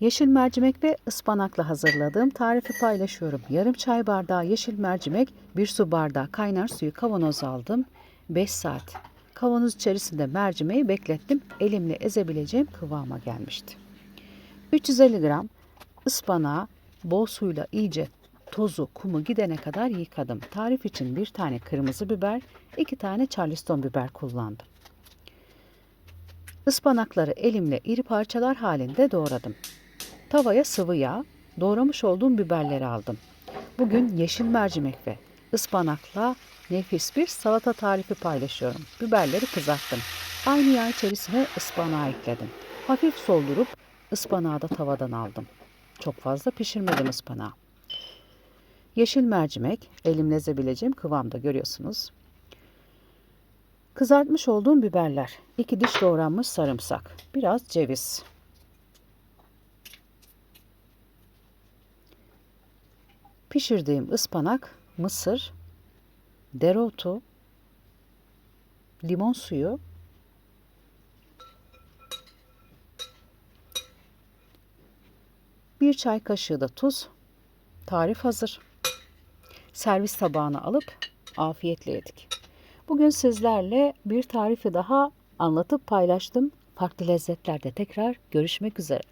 Yeşil mercimek ve ıspanakla hazırladığım tarifi paylaşıyorum. Yarım çay bardağı yeşil mercimek, bir su bardağı kaynar suyu kavanoza aldım. 5 saat. Kavanoz içerisinde mercimeği beklettim. Elimle ezebileceğim kıvama gelmişti. 350 gram ıspanağı bol suyla iyice tozu, kumu gidene kadar yıkadım. Tarif için bir tane kırmızı biber, iki tane charleston biber kullandım. Ispanakları elimle iri parçalar halinde doğradım. Tavaya sıvı yağ, doğramış olduğum biberleri aldım. Bugün yeşil mercimek ve ıspanakla nefis bir salata tarifi paylaşıyorum. Biberleri kızarttım. Aynı yağ içerisine ıspanağı ekledim. Hafif soldurup ıspanağı da tavadan aldım. Çok fazla pişirmedim ıspanağı. Yeşil mercimek, elimle ezebileceğim kıvamda görüyorsunuz. Kızartmış olduğum biberler, iki diş doğranmış sarımsak, biraz ceviz. Pişirdiğim ıspanak, mısır, dereotu, limon suyu, bir çay kaşığı da tuz. Tarif hazır. Servis tabağına alıp afiyetle yedik. Bugün sizlerle bir tarifi daha anlatıp paylaştım. Farklı lezzetlerde tekrar görüşmek üzere.